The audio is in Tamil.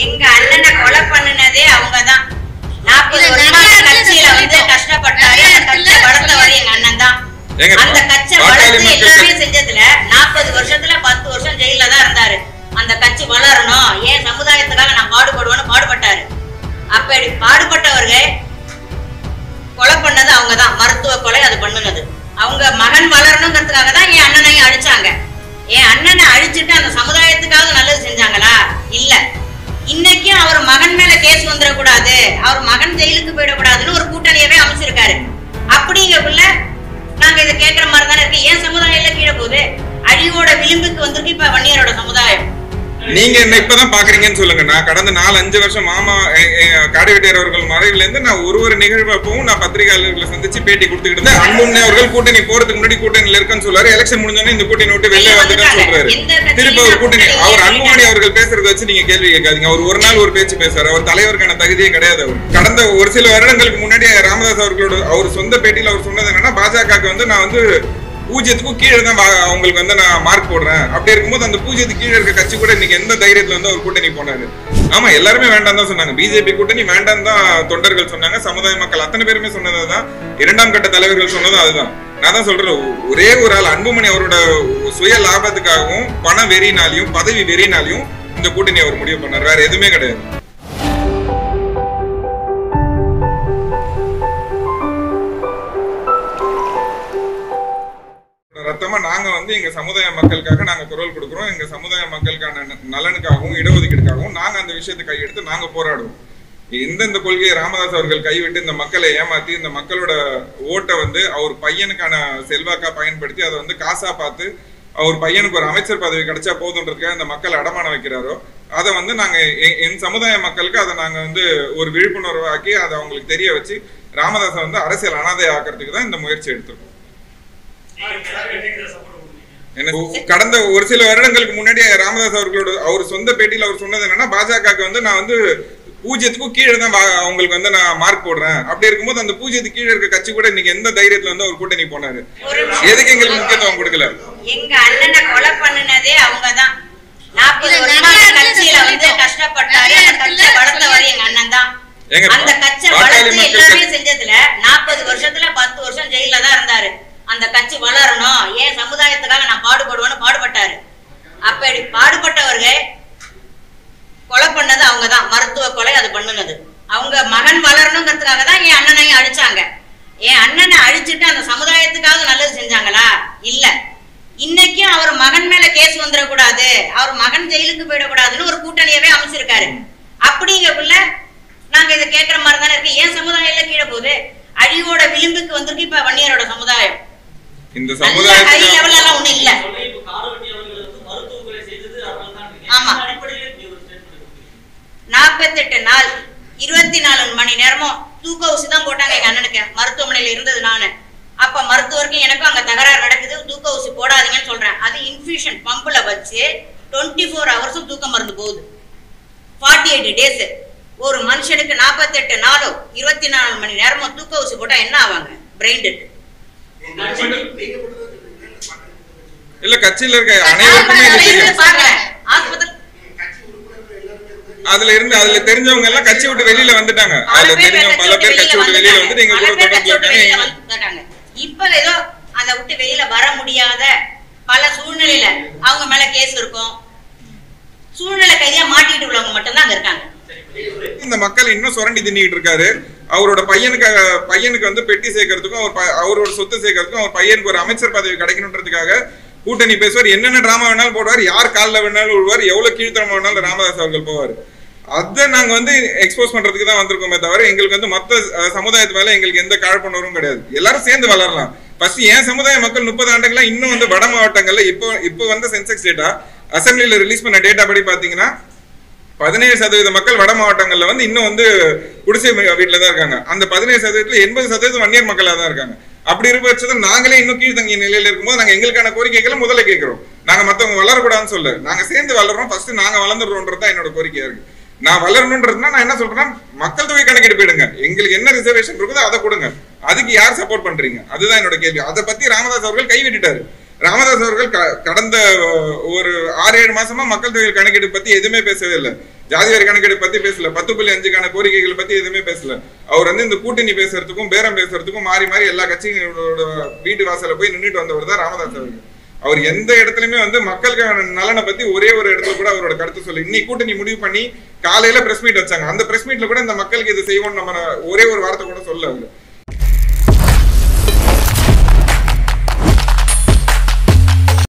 எங்க அண்ணனை கொலை பண்ணுனதே அவங்கதான். நாற்பது வருஷமா கட்சியில வந்து. கஷ்டப்பட்டாரு அந்த வளர்த்தவர் எங்க அண்ணன் தான் அந்த கட்சி வளர்த்து எல்லாமே கட்சி- செஞ்சதுல நாற்பது வருஷத்துல பத்து வருஷம் ஜெயில தான் இருந்தாரு. அந்த கட்சி வளரணும். ஏன் சமுதாயத்துக்காக நான் பாடுபடுவேன்னு பாடுபட்டாரு. அப்படி பாடுபட்டவர்கள் கொலை பண்ணது அவங்க தான் மருத்துவ கொலை அது பண்ணுனது. அவங்க மகன் வளரணுங்கிறதுக்காக தான் என் அண்ணனையும் அழிச்சாங்க. என் அண்ணனை அழிச்சிட்டு அந்த சமுதாயத்துக்காக நல்லது செஞ்சாங்களா? இல்ல. போயிடக்கூடாது. அவர் மகன் ஜெயிலுக்கு போயிடக்கூடாதுன்னு ஒரு கூட்டணியவே அமைச்சிருக்காரு. அப்படிங்கக்குள்ள நாங்க இதை கேட்கிற மாதிரி தானே இருக்கு. ஏன் சமுதாயம் எல்லாம் கீழே போகுது? அழிவோட விளிம்புக்கு வந்திருக்கு இப்ப வன்னியரோட சமுதாயம். நீங்க என்ன இப்பதான் பாக்குறீங்கன்னு சொல்லுங்க. நான் கடந்த நாலு அஞ்சு வருஷம் மாமா காடிவெட்டியார் அவர்கள் மறைவுல இருந்து நான் ஒரு ஒரு நிகழ்வு அப்பவும் நான் பத்திரிகையாளர்களை சந்திச்சு பேட்டி கொடுத்துக்கிட்டு அன்புண்ணே அவர்கள் கூட்டணி போறதுக்கு முன்னாடி கூட்டணியில இருக்குன்னு சொல்றாரு. எலெக்ஷன் முடிஞ்சோடனே இந்த கூட்டணி விட்டு வெளியே வந்துட்டேன்னு. சொல்றாரு. திருப்பி அவர் கூட்டணி. அவர் அன்புமணி அவர்கள் பேசுறத வச்சு நீங்க கேள்வி கேட்காதீங்க. அவர் ஒரு நாள் ஒரு பேச்சு பேசுறாரு. அவர் தலைவருக்கான தகுதியே கிடையாது அவர். கடந்த ஒரு சில வருடங்களுக்கு முன்னாடி ராமதாஸ் அவர்களோட அவர் சொந்த பேட்டியில அவர் சொன்னது என்னன்னா பாஜகவுக்கு வந்து நான் வந்து பூஜ்ஜியத்துக்கும் கீழே தான் அவங்களுக்கு வந்து நான் மார்க் போடுறேன். அப்படி இருக்கும்போது அந்த பூஜ்ஜியத்துக்கு கீழே இருக்க கட்சி கூட இன்னைக்கு எந்த தைரியத்துல வந்து அவர் கூட்டணி போனாரு? ஆமா எல்லாருமே வேண்டாம் தான் சொன்னாங்க. பிஜேபி கூட்டணி வேண்டாம் தான் தொண்டர்கள் சொன்னாங்க. சமுதாய மக்கள் அத்தனை பேருமே சொன்னது தான். இரண்டாம் கட்ட தலைவர்கள் சொன்னதும் அதுதான். நான் தான் சொல்றேன் ஒரே ஒரு ஆள் அன்புமணி அவரோட சுய லாபத்துக்காகவும் பண வெறினாலையும் பதவி வெறினாலையும் இந்த கூட்டணி அவர் முடிவு பண்ணார். வேற எதுவுமே கிடையாது. வந்து எங்க சமுதாய மக்களுக்காக நாங்க குரல் கொடுக்குறோம். எங்க சமுதாய மக்களுக்கான நலனுக்காகவும் இடஒதுக்கீடுக்காகவும் நாங்க அந்த விஷயத்தை கையெடுத்து நாங்க போராடுவோம். எந்தெந்த கொள்கையை ராமதாஸ் அவர்கள் கைவிட்டு இந்த மக்களை ஏமாத்தி இந்த மக்களோட ஓட்டை வந்து அவர் பையனுக்கான செல்வாக்கா பயன்படுத்தி அதை வந்து காசா பார்த்து அவர் பையனுக்கு ஒரு அமைச்சர் பதவி கிடைச்சா போதுன்றதுக்காக இந்த மக்கள் அடமானம் வைக்கிறாரோ அதை வந்து நாங்க என் சமுதாய மக்களுக்கு அதை நாங்க வந்து ஒரு விழிப்புணர்வு ஆக்கி அதை அவங்களுக்கு தெரிய வச்சு ராமதாசை வந்து அரசியல் அனாதை ஆக்கிறதுக்கு தான் இந்த முயற்சி எடுத்திருக்கோம். கடந்த ஒரு சில வருடங்களுக்கு முன்னாடி ராமதாஸ் அவர்களோட அவர் சொந்த பேட்டியில அவர் சொன்னது என்னன்னா பாஜகவுக்கு வந்து நான் வந்து பூஜ்ஜியத்துக்கும் கீழே தான் அவங்களுக்கு வந்து நான் மார்க் போடுறேன். அப்படி இருக்கும்போது அந்த பூஜ்ஜியத்துக்கு கீழே இருக்க கட்சி கூட இன்னைக்கு எந்த தைரியத்துல வந்து அவர் கூட்டணி போனாரு. எதுக்கு எங்களுக்கு முக்கியத்துவம் கொடுக்கல? எங்க அண்ணனை கொலை பண்ணுனதே அவங்கதான். நாற்பது வருஷமா கட்சியில வந்து. கஷ்டப்பட்டாரு. அந்த கட்சியை இடத்துல வளர்த்தவர் எங்க அண்ணன் தான் ஏங்க, அந்த கட்சியை பாட்டாளி வளர்த்து மக்கள் எல்லாமே செஞ்சதுல நாற்பது வருஷத்துல பத்து வருஷம் ஜெயில தான் இருந்தாரு. அந்த கட்சி வளரணும். ஏன் சமுதாயத்துக்காக நான் பாடுபடுவேன்னு பாடுபட்டாரு. அப்படி பாடுபட்டவர்கள் கொலை பண்ணது அவங்கதான். மருத்துவ கொலை அது பண்ணுனது. அவங்க மகன் வளரணுங்கிறதுக்காக தான் என் அண்ணனையும் அழிச்சாங்க. என் அண்ணனை அழிச்சிட்டு அந்த சமுதாயத்துக்காக நல்லது செஞ்சாங்களா? இல்ல. இன்னைக்கும் அவர் மகன் மேல கேஸ் வந்துடக்கூடாது. அவர் மகன் ஜெயிலுக்கு போயிடக்கூடாதுன்னு ஒரு கூட்டணியவே அமைச்சிருக்காரு. அப்படிங்கக்குள்ள நாங்க இதை கேட்கிற மாதிரி தானே இருக்கு ஏன் சமுதாயம் எல்லாம் கீழே போகுது அழிவோட விளிம்புக்கு வந்திருக்கு இப்ப வன்னியரோட சமுதாயம் இந்த நல்ல ஹை சமுதாயத்துக்கு லெவல்ல எல்லாம் ஒண்ணும் இல்ல சொல்றேன், இப்ப காரவட்டி அவர்கள் வந்து மருத்துவ ஆமா. இந்த இப்படி ஒரு statement கொடுக்குறீங்க. நாற்பத்தெட்டு நாள் இருபத்தி நாலு மணி நேரமும் தூக்க ஊசி தான் போட்டாங்க எங்க அண்ணனுக்கு. மருத்துவமனையில இருந்தது நானு. அப்ப மருத்துவருக்கும் எனக்கும் அங்க தகராறு நடக்குது. தூக்க ஊசி போடாதீங்கன்னு சொல்றேன். அது இன்ஃபியூஷன் பம்புல வச்சு டுவெண்ட்டி ஃபோர் ஹவர்ஸும் தூக்க மருந்து போகுது. ஃபார்ட்டி எயிட் டேஸ் ஒரு மனுஷனுக்கு நாற்பத்தெட்டு நாளும் இருபத்தி நாலு மணி நேரமும் தூக்க ஊசி போட்டா என்ன ஆவாங்க? பிரெயின் டெட் இல்ல கட்சியில இருக்க அனைவருக்குமே இது தெரியும். அதுல இருந்து அதுல தெரிஞ்சவங்க எல்லாம் கட்சி விட்டு வெளியில வந்துட்டாங்க. அதுல தெரிஞ்சவங்க பல பேர் கட்சி விட்டு வெளியில வந்துட்டு எங்க கூட தொடர்புல இருக்காங்க இப்ப ஏதோ அதை விட்டு வெளியில வர முடியாத பல சூழ்நிலையில அவங்க மேல கேஸ் இருக்கும். சூழ்நிலை கைதியா மாட்டிட்டு உள்ளவங்க மட்டும்தான் அங்க இருக்காங்க. இந்த மக்கள் இன்னும் சுரண்டி தின்னிட்டு இருக்காரு. அவரோட பையனுக்கு பையனுக்கு வந்து பெட்டி சேர்க்கறதுக்கும் அவர் அவரோட சொத்து சேர்க்கறதுக்கும் அவர் பையனுக்கு ஒரு அமைச்சர் பதவி கிடைக்கணுன்றதுக்காக கூட்டணி பேசுவார். என்னென்ன டிராமா வேணாலும் போடுவார். யார் காலில் வேணாலும் விழுவார். எவ்வளவு கீழ்த்தரமா வேணாலும் ராமதாஸ் அவர்கள் போவார். அதை நாங்கள் வந்து எக்ஸ்போஸ் பண்றதுக்கு தான் வந்திருக்கோமே தவிர எங்களுக்கு வந்து மற்ற சமுதாயத்து மேலே எங்களுக்கு எந்த காழ்ப்புணர்வும் கிடையாது. எல்லாரும் சேர்ந்து வளரலாம். ஃபர்ஸ்ட் என் சமுதாய மக்கள் முப்பது ஆண்டுகளா இன்னும் வந்து வட மாவட்டங்களில் இப்போ இப்போ வந்த சென்செக்ஸ் டேட்டா அசம்பிளியில் ரிலீஸ் பண்ண டேட்டா படி பார்த்தீங்கன்னா பதினேழு சதவீத மக்கள் வட மாவட்டங்களில் வந்து இன்னும் வந்து குடிசை வீட்டில் தான் இருக்காங்க. அந்த பதினேழு சதவீதத்தில் எண்பது சதவீதம் வன்னியர் மக்களாக தான் இருக்காங்க. அப்படி இருக்க பட்சத்தில் நாங்களே இன்னும் கீழ்த்தங்கிய நிலையில் இருக்கும்போது நாங்கள் எங்களுக்கான கோரிக்கைகளை முதல்ல கேட்குறோம். நாங்கள் மற்றவங்க வளரக்கூடாதுன்னு சொல்ல நாங்கள் சேர்ந்து வளர்றோம். ஃபர்ஸ்ட் நாங்கள் வளர்ந்துடுறோன்றது தான் என்னோட கோரிக்கையாக இருக்கு. நான் வளரணுன்றதுனா நான் என்ன சொல்றேன்னா மக்கள் தொகை கணக்கெடுப்பு போயிடுங்க எங்களுக்கு என்ன ரிசர்வேஷன் இருக்குதோ அதை கொடுங்க. அதுக்கு யார் சப்போர்ட் பண்றீங்க? அதுதான் என்னோட கேள்வி. அதை பத்தி ராமதாஸ் அவர்கள் கைவிட்டுட்டாரு. ராமதாஸ் அவர்கள் க- கடந்த ஒரு ஆறு ஏழு மாசமா மக்கள் தொகை கணக்கெடுப்பு பத்தி எதுவுமே பேசவே இல்லை. ஜாதிவாரி கணக்கெடுப்பு பத்தி பேசல. பத்து புள்ளி அஞ்சுக்கான கோரிக்கைகள் பத்தி எதுவுமே பேசல. அவர் வந்து இந்த கூட்டணி பேசுறதுக்கும் பேரம் பேசுறதுக்கும் மாறி மாறி எல்லா கட்சிகளோட வீட்டு வாசல போய் நின்றுட்டு வந்தவர் தான் ராமதாஸ் அவர்கள். அவர் எந்த இடத்துலயுமே வந்து மக்களுக்கான நலனை பத்தி ஒரே ஒரு இடத்துல கூட அவரோட கருத்து சொல்லி இன்னைக்கு கூட்டணி முடிவு பண்ணி காலையில பிரஸ் மீட் வச்சாங்க. அந்த பிரஸ் மீட்ல கூட இந்த மக்களுக்கு இது செய்வோம் நம்ம ஒரே ஒரு வார்த்தை கூட சொல்ல அவரு